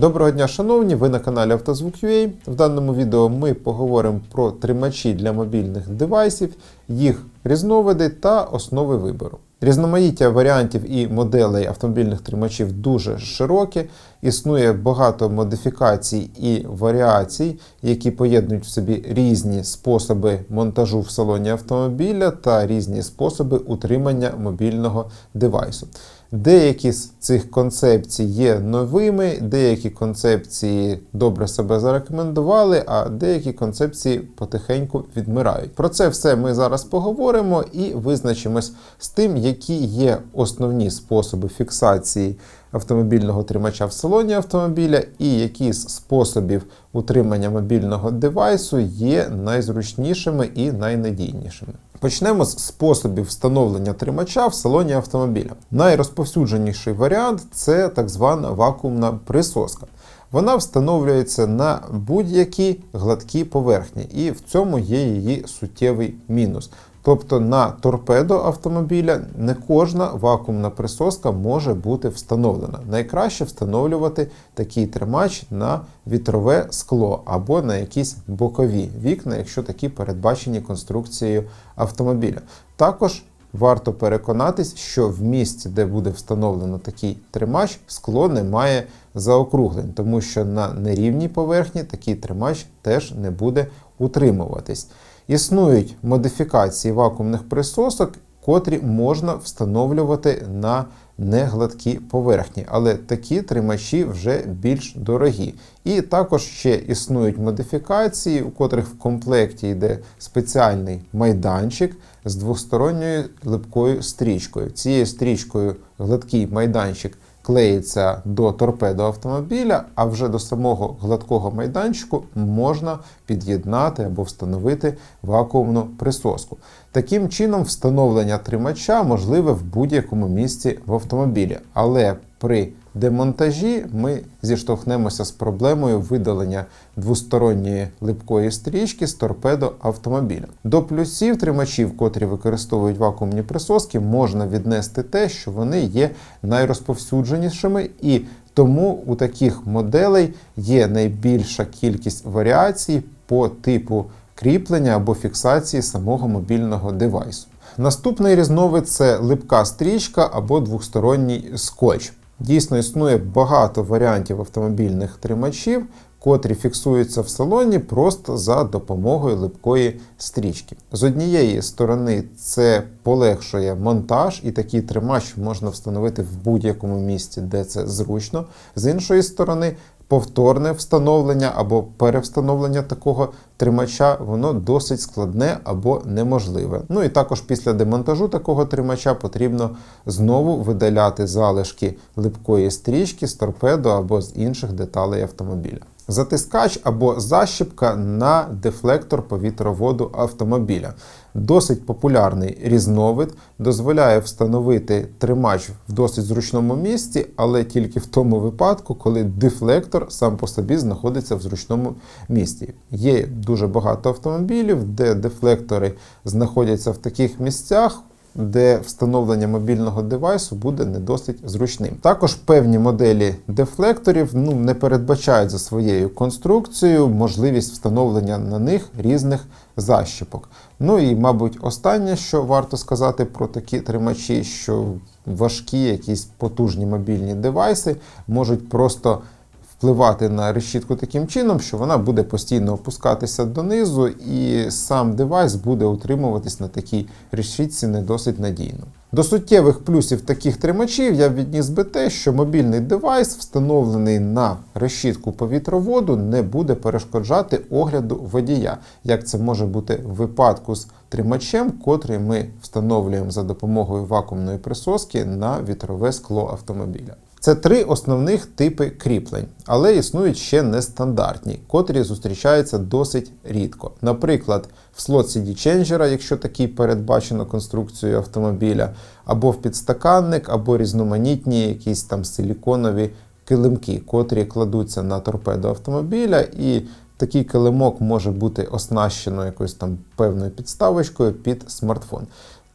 Доброго дня, шановні! Ви на каналі Автозвук.ua. В даному відео ми поговоримо про тримачі для мобільних девайсів, їх різновиди та основи вибору. Різноманіття варіантів і моделей автомобільних тримачів дуже широке. Існує багато модифікацій і варіацій, які поєднують в собі різні способи монтажу в салоні автомобіля та різні способи утримання мобільного девайсу. Деякі з цих концепцій є новими, деякі концепції добре себе зарекомендували, а деякі концепції потихеньку відмирають. Про це все ми зараз поговоримо і визначимось з тим, які є основні способи фіксації автомобільного тримача в салоні автомобіля, і які з способів утримання мобільного девайсу є найзручнішими і найнадійнішими. Почнемо з способів встановлення тримача в салоні автомобіля. Найрозповсюдженіший варіант це так звана вакуумна присоска. Вона встановлюється на будь-які гладкі поверхні, і в цьому є її суттєвий мінус. Тобто на торпедо автомобіля не кожна вакуумна присоска може бути встановлена. Найкраще встановлювати такий тримач на вітрове скло або на якісь бокові вікна, якщо такі передбачені конструкцією автомобіля. Також варто переконатись, що в місці, де буде встановлено такий тримач, скло не має заокруглень, тому що на нерівній поверхні такий тримач теж не буде утримуватись. Існують модифікації вакуумних присосок, котрі можна встановлювати на негладкі поверхні, але такі тримачі вже більш дорогі. І також ще існують модифікації, у котрих в комплекті йде спеціальний майданчик з двосторонньою липкою стрічкою. Цією стрічкою гладкий майданчик клеїться до торпедо автомобіля, а вже до самого гладкого майданчику можна під'єднати або встановити вакуумну присоску. Таким чином, встановлення тримача можливе в будь-якому місці в автомобілі, але при демонтажі ми зіштовхнемося з проблемою видалення двосторонньої липкої стрічки з торпедо автомобіля. До плюсів тримачів, котрі використовують вакуумні присоски, можна віднести те, що вони є найрозповсюдженішими і тому у таких моделей є найбільша кількість варіацій по типу кріплення або фіксації самого мобільного девайсу. Наступний різновид це липка стрічка або двосторонній скотч. Дійсно існує багато варіантів автомобільних тримачів, котрі фіксуються в салоні просто за допомогою липкої стрічки. З однієї сторони, це полегшує монтаж, і такий тримач можна встановити в будь-якому місці, де це зручно. З іншої сторони, повторне встановлення або перевстановлення такого тримача, воно досить складне або неможливе. Ну і також після демонтажу такого тримача потрібно знову видаляти залишки липкої стрічки з торпедо або з інших деталей автомобіля. Затискач або защіпка на дефлектор повітроводу автомобіля. Досить популярний різновид, дозволяє встановити тримач в досить зручному місці, але тільки в тому випадку, коли дефлектор сам по собі знаходиться в зручному місці. Є дуже багато автомобілів, де дефлектори знаходяться в таких місцях де встановлення мобільного девайсу буде не досить зручним. Також певні моделі дефлекторів ну, не передбачають за своєю конструкцією можливість встановлення на них різних защіпок. Ну і, мабуть, останнє, що варто сказати про такі тримачі, що важкі, якісь потужні мобільні девайси можуть просто впливати на решітку таким чином, що вона буде постійно опускатися донизу, і сам девайс буде утримуватись на такій решітці не досить надійно. До суттєвих плюсів таких тримачів я відніс би те, що мобільний девайс, встановлений на решітку повітроводу, не буде перешкоджати огляду водія, як це може бути в випадку з тримачем, котрий ми встановлюємо за допомогою вакуумної присоски на вітрове скло автомобіля. Це три основних типи кріплень, але існують ще нестандартні, котрі зустрічаються досить рідко. Наприклад, в слот CD ченджера, якщо такий передбачено конструкцією автомобіля, або в підстаканник, або різноманітні якісь там силіконові килимки, котрі кладуться на торпедо автомобіля і Такий килимок може бути оснащено якоюсь там певною підставочкою під смартфон.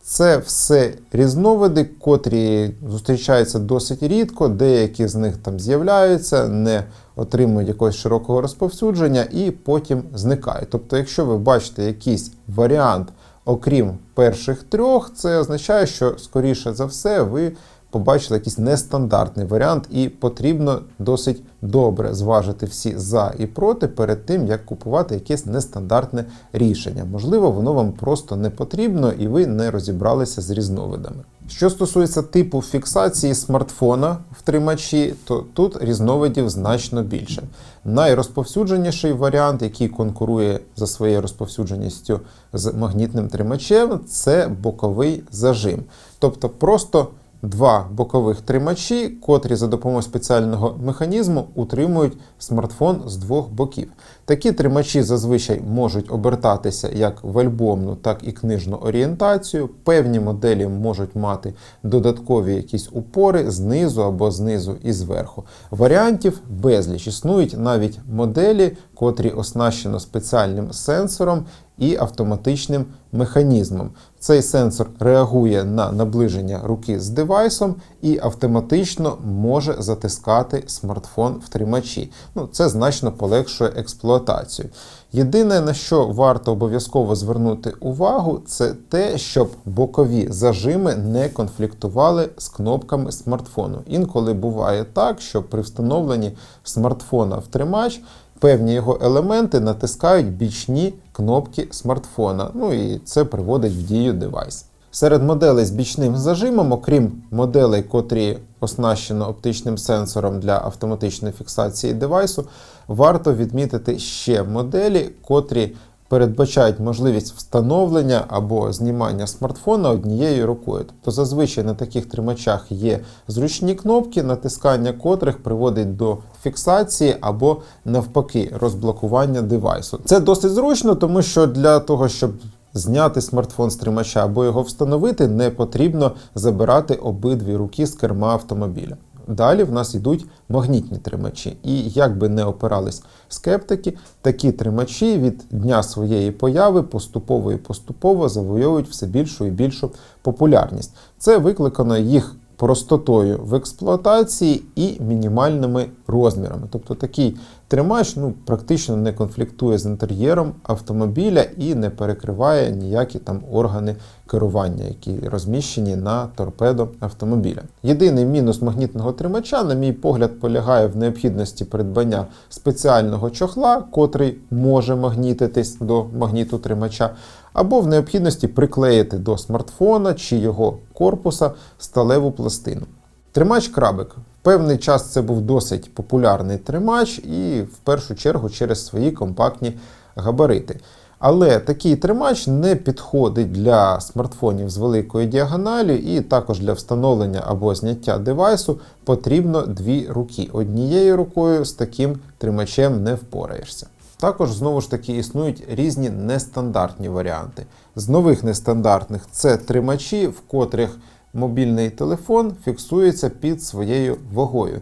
Це все різновиди, котрі зустрічаються досить рідко, деякі з них там з'являються, не отримують якогось широкого розповсюдження і потім зникають. Тобто, якщо ви бачите якийсь варіант, окрім перших трьох, це означає, що скоріше за все ви побачили якийсь нестандартний варіант, і потрібно досить добре зважити всі за і проти перед тим, як купувати якесь нестандартне рішення. Можливо, воно вам просто не потрібно і ви не розібралися з різновидами. Що стосується типу фіксації смартфона в тримачі, то тут різновидів значно більше. Найрозповсюдженіший варіант, який конкурує за своєю розповсюдженістю з магнітним тримачем, це боковий зажим. Тобто просто два бокових тримачі, котрі за допомогою спеціального механізму утримують смартфон з двох боків. Такі тримачі зазвичай можуть обертатися як в альбомну, так і книжну орієнтацію. Певні моделі можуть мати додаткові якісь упори знизу або знизу і зверху. Варіантів безліч. Існують навіть моделі, котрі оснащено спеціальним сенсором і автоматичним механізмом. Цей сенсор реагує на наближення руки з девайсом і автоматично може затискати смартфон в тримачі. Ну, це значно полегшує експлуатацію. Єдине, на що варто обов'язково звернути увагу, це те, щоб бокові зажими не конфліктували з кнопками смартфону. Інколи буває так, що при встановленні смартфона в тримач певні його елементи натискають бічні кнопки смартфона. Ну і це приводить в дію девайс. Серед моделей з бічним зажимом, окрім моделей, котрі оснащено оптичним сенсором для автоматичної фіксації девайсу, варто відмітити ще моделі, котрі передбачають можливість встановлення або знімання смартфона однією рукою. Тобто зазвичай на таких тримачах є зручні кнопки, натискання котрих приводить до фіксації або навпаки розблокування девайсу. Це досить зручно, тому що для того, щоб Зняти смартфон з тримача або його встановити, не потрібно забирати обидві руки з керма автомобіля. Далі в нас йдуть магнітні тримачі. І як би не опирались скептики, такі тримачі від дня своєї появи поступово і поступово завойовують все більшу і більшу популярність. Це викликано їх простотою в експлуатації і мінімальними розмірами. Тобто такий тримач ну, практично не конфліктує з інтер'єром автомобіля і не перекриває ніякі там органи керування, які розміщені на торпедо автомобіля. Єдиний мінус магнітного тримача, на мій погляд, полягає в необхідності придбання спеціального чохла, котрий може магнітитись до магніту тримача, або в необхідності приклеїти до смартфона чи його корпуса сталеву пластину. Тримач крабик. Певний час це був досить популярний тримач, і в першу чергу через свої компактні габарити. Але такий тримач не підходить для смартфонів з великою діагоналю, і також для встановлення або зняття девайсу потрібно дві руки. Однією рукою з таким тримачем не впораєшся. Також знову ж таки існують різні нестандартні варіанти. З нових нестандартних це тримачі, в котрих мобільний телефон фіксується під своєю вагою.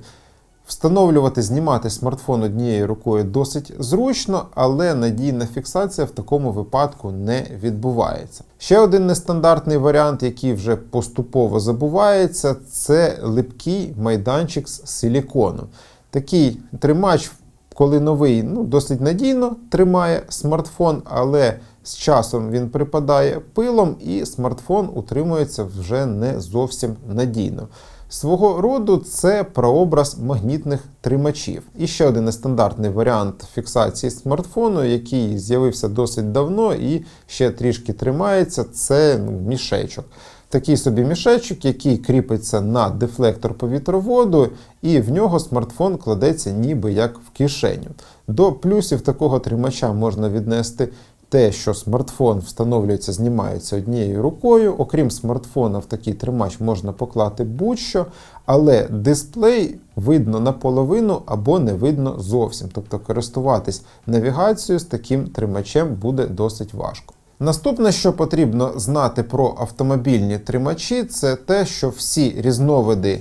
Встановлювати, знімати смартфон однією рукою досить зручно, але надійна фіксація в такому випадку не відбувається. Ще один нестандартний варіант, який вже поступово забувається, це липкий майданчик з силікону. Такий тримач, коли новий, ну, досить надійно тримає смартфон, але з часом він припадає пилом, і смартфон утримується вже не зовсім надійно. Свого роду це прообраз магнітних тримачів. І ще один нестандартний варіант фіксації смартфону, який з'явився досить давно і ще трішки тримається, це ну, мішечок. Такий собі мішечок, який кріпиться на дефлектор повітроводу, і в нього смартфон кладеться ніби як в кишеню. До плюсів такого тримача можна віднести те, що смартфон встановлюється, знімається однією рукою. Окрім смартфона, в такий тримач можна поклати будь-що, але дисплей видно наполовину або не видно зовсім. Тобто користуватись навігацією з таким тримачем буде досить важко. Наступне, що потрібно знати про автомобільні тримачі, це те, що всі різновиди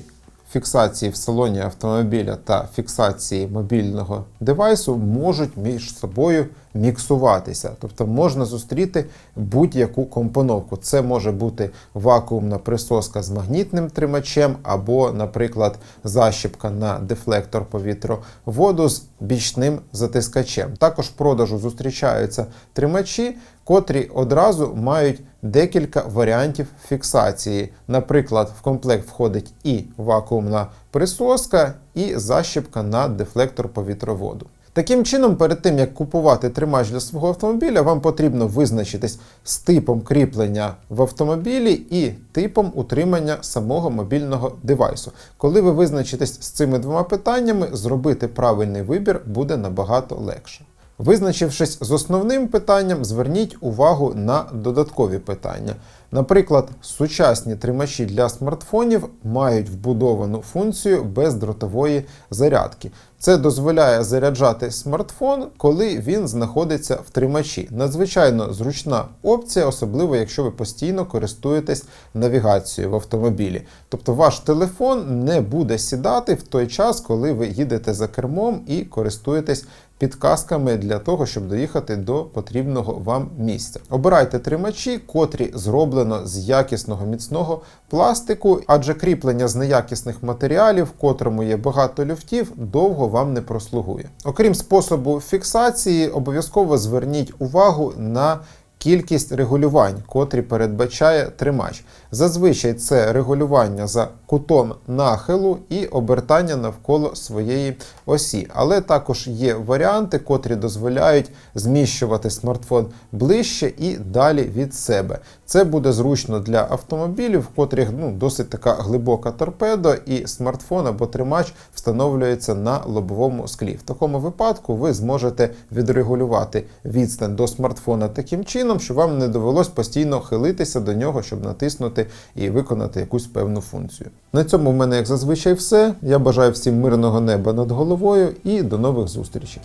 фіксації в салоні автомобіля та фіксації мобільного девайсу можуть між собою міксуватися. Тобто можна зустріти будь-яку компоновку. Це може бути вакуумна присоска з магнітним тримачем, або, наприклад, защіпка на дефлектор повітроводу з бічним затискачем. Також в продажу зустрічаються тримачі, котрі одразу мають декілька варіантів фіксації. Наприклад, в комплект входить і вакуумна присоска, і защіпка на дефлектор повітроводу. Таким чином, перед тим як купувати тримач для свого автомобіля, вам потрібно визначитись з типом кріплення в автомобілі і типом утримання самого мобільного девайсу. Коли ви визначитесь з цими двома питаннями, зробити правильний вибір буде набагато легше. Визначившись з основним питанням, зверніть увагу на додаткові питання. Наприклад, сучасні тримачі для смартфонів мають вбудовану функцію бездротової зарядки. Це дозволяє заряджати смартфон, коли він знаходиться в тримачі. Надзвичайно зручна опція, особливо якщо ви постійно користуєтесь навігацією в автомобілі. Тобто ваш телефон не буде сідати в той час, коли ви їдете за кермом і користуєтесь підказками для того, щоб доїхати до потрібного вам місця. Обирайте тримачі, котрі зроблено з якісного міцного пластику, адже кріплення з неякісних матеріалів, котрому є багато люфтів, довго вам не прослугує. Окрім способу фіксації, обов'язково зверніть увагу на кількість регулювань, котрі передбачає тримач. Зазвичай це регулювання за кутом нахилу і обертання навколо своєї осі. Але також є варіанти, котрі дозволяють зміщувати смартфон ближче і далі від себе. Це буде зручно для автомобілів, в котрих ну, досить така глибока торпедо, і смартфон або тримач встановлюється на лобовому склі. В такому випадку ви зможете відрегулювати відстань до смартфона таким чином, щоб вам не довелось постійно хилитися до нього, щоб натиснути і виконати якусь певну функцію. На цьому в мене, як зазвичай, все. Я бажаю всім мирного неба над головою і до нових зустрічей.